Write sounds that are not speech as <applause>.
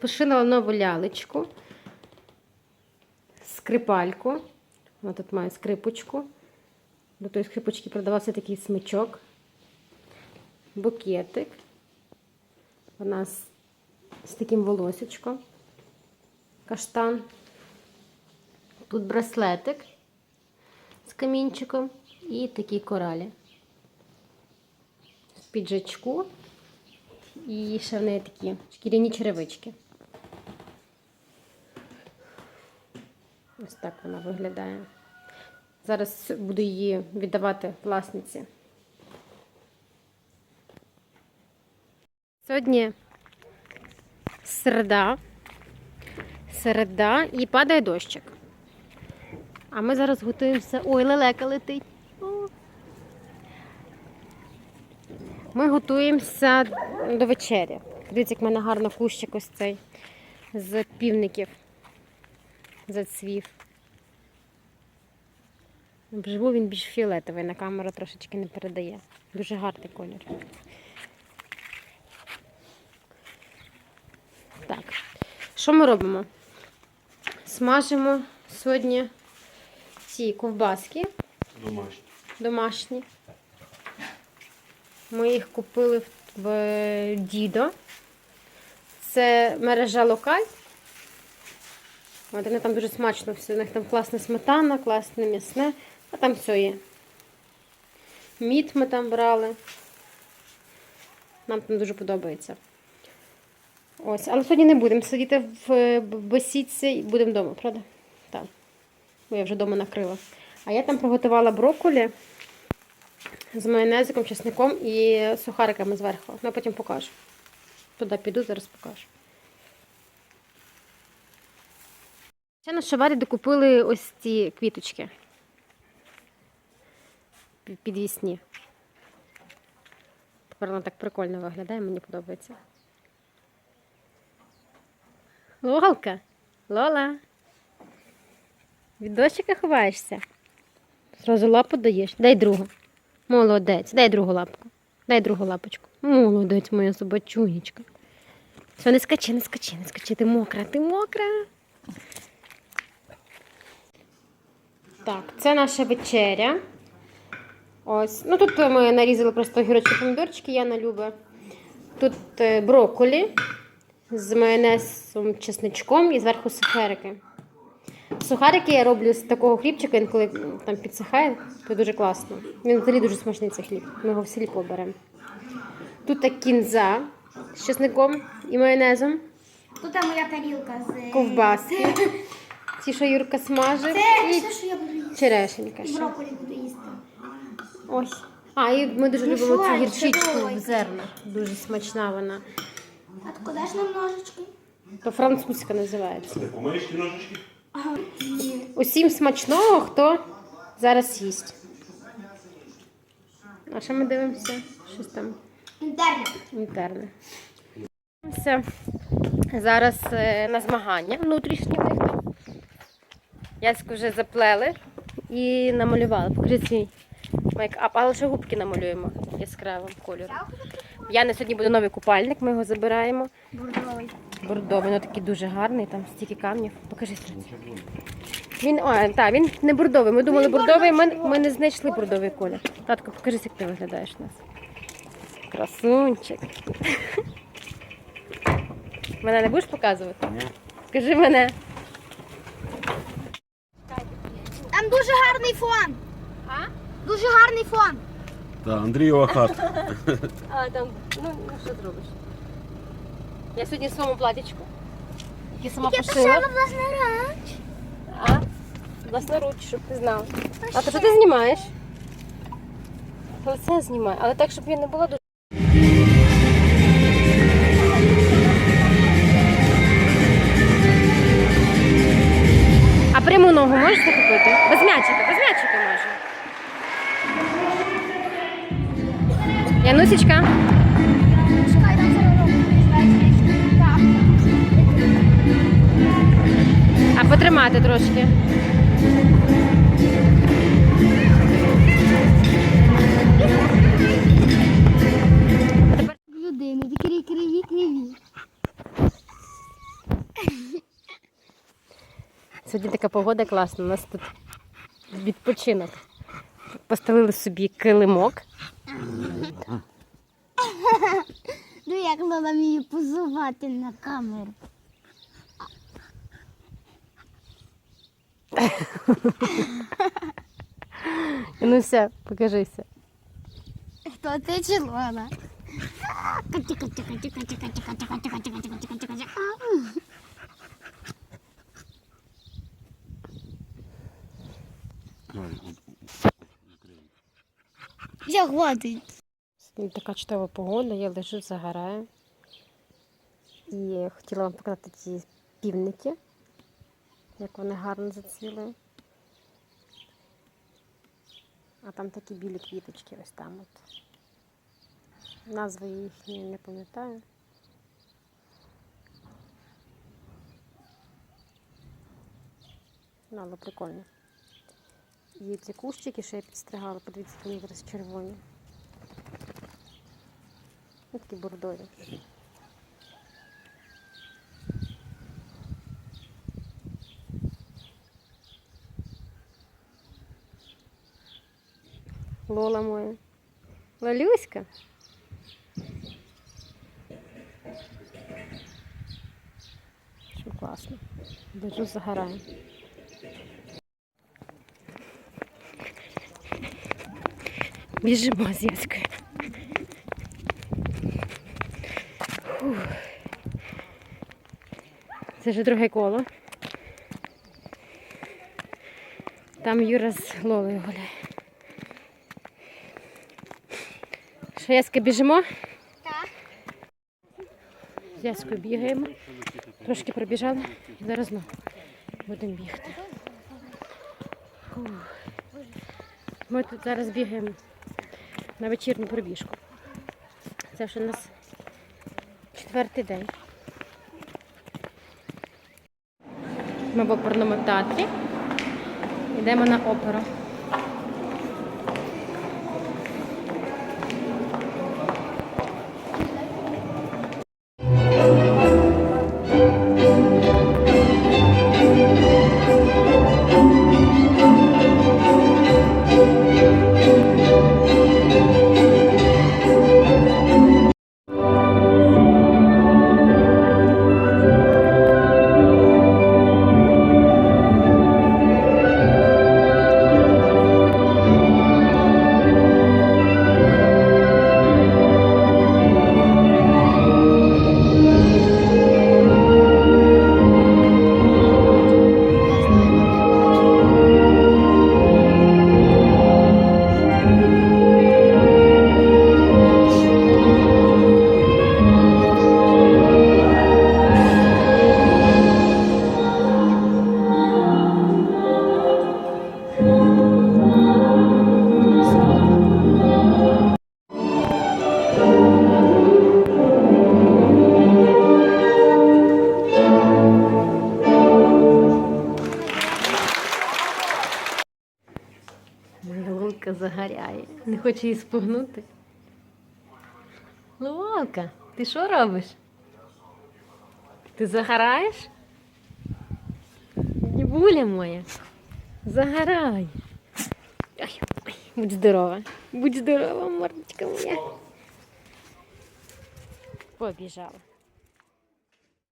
пошила нову лялечку, скрипальку. Вона тут має скрипочку. До тої скрипочки продавався такий смичок, букетик. Вона з, з таким волосечком, каштан. Тут браслетик з камінчиком і такі коралі. В піджачку. І ще в неї такі шкіряні черевички. Ось так вона виглядає. Зараз буду її віддавати власниці. Сьогодні середа. Середа і падає дощик. А ми зараз готуємося. Ой, лелека летить. Ми готуємося до вечері. Дивіться, як в мене гарно кущик ось цей з півників зацвів. Вживу він більш фіолетовий, на камеру трошечки не передає. Дуже гарний колір. Так, що ми робимо? Смажимо сьогодні ці ковбаски Домашній. домашні. Ми їх купили в, в Дідо. Це мережа локаль. Вони там дуже смачно все. У них там класна сметана, класне м'ясне, а там все є. Мід ми там брали. Нам там дуже подобається. Ось, але сьогодні не будемо сидіти в бесідці, будемо вдома, правда? Так. Бо я вже вдома накрила. А я там приготувала брокколі з майонезиком, чесником і сухариками зверху. Ну, потім покажу. Туди піду, зараз покажу. Ще на шаварі докупили ось ці квіточки. Підвісні. Тепер вона так прикольно виглядає, мені подобається. Лолка, Лола. Від дощика ховаєшся. Зразу лапу даєш. Дай другу. Молодець. Дай другу лапку. Дай другу лапочку. Молодець, моя собачунечка. Все, не скачи, не скачи, не скачи. Ти мокра, ти мокра. Так, це наша вечеря. Ось. Ну тут ми нарізали просто огірочки помідорчики, Яна любить. Тут е, брокколі з майонезом, чесничком і зверху сухарики. Сухарики я роблю з такого хлібчика, він коли там підсихає, то дуже класно. Він взагалі дуже смачний цей хліб. Ми його в селі поберемо. Тут так кінза з чесником і майонезом, Тут моя тарілка з ковбаски. <laughs> Ті, що Юрка смажив, Це і все, що я буду. Черешенька. І ще. брокколі буду їсти. Ось. А, і ми дуже Ну любимо цю гірчичку в зернах. Дуже смачна вона. А ти куди ж нам ножички? То французька називається. Ти помиєш ті ножички? Ага. Ні. Усім смачного, хто зараз їсть. А що ми дивимося? Щось там Інтернет. інтерне. Дивимося Зараз е, на змагання внутрішні в них там. Яську вже заплели і намалювали. Покажи свій мейкап, але ще губки намалюємо яскравим кольором. Я на сьогодні буде новий купальник, ми його забираємо. Бордовий. Бордовий, він такий дуже гарний, там стільки камнів. Покажи Сергій. Він, о, так, він не бордовий. Ми думали бордовий, ми, ми не знайшли бордовий колір. Татко, покажи, як ти виглядаєш у нас. Красунчик. <laughs> Мене не будеш показувати? Ні. Скажи мене. Там дуже гарний фон. А? Дуже гарний фон. Так, Андрієва хата. <laughs> А, там, ну, ну що зробиш? Я сьогодні в своєму платічку. Яке сама Я пошила. пошила власне рач. А? Власноруч, щоб ти знав. А то що ти знімаєш? Лице знімай, але так, щоб я не була дуже. А пряму ногу можеш Янусічка, а потримати трошки. Людини, такі криві, криві. Сьогодні така погода класна. У нас тут відпочинок. Постелили собі килимок. Ну як мама вміє позувати на камеру. Ну все, покажися. Хто ти чи Лола? Я. Сьогодні така чудова погода, я лежу, загораю. І хотіла вам показати ці півники, як вони гарно зацвіли. А там такі білі квіточки ось там от. Назви їхні не пам'ятаю. Ну, але прикольно. І ці кущики, що я підстригала, подивіться, вони зараз червоні. Ось такі бордові. Лола моя. Лалюська. Що класно. Лежу загораю. Біжимо з Яською. Це вже друге коло. Там Юра з Лолою гуляє. Що, Яська, біжимо? Так. З Яською бігаємо. Трошки пробіжали і зараз знову будемо бігти. Ми тут зараз бігаємо на вечірню пробіжку. Це вже у нас четвертий день. Ми в оперному театрі. Йдемо на оперу. Не хоче її спугнути. Лолка, ти що робиш? Ти загораєш? Дівуля моя. Загорай. Будь здорова. Будь здорова, мордочка моя. Побіжала.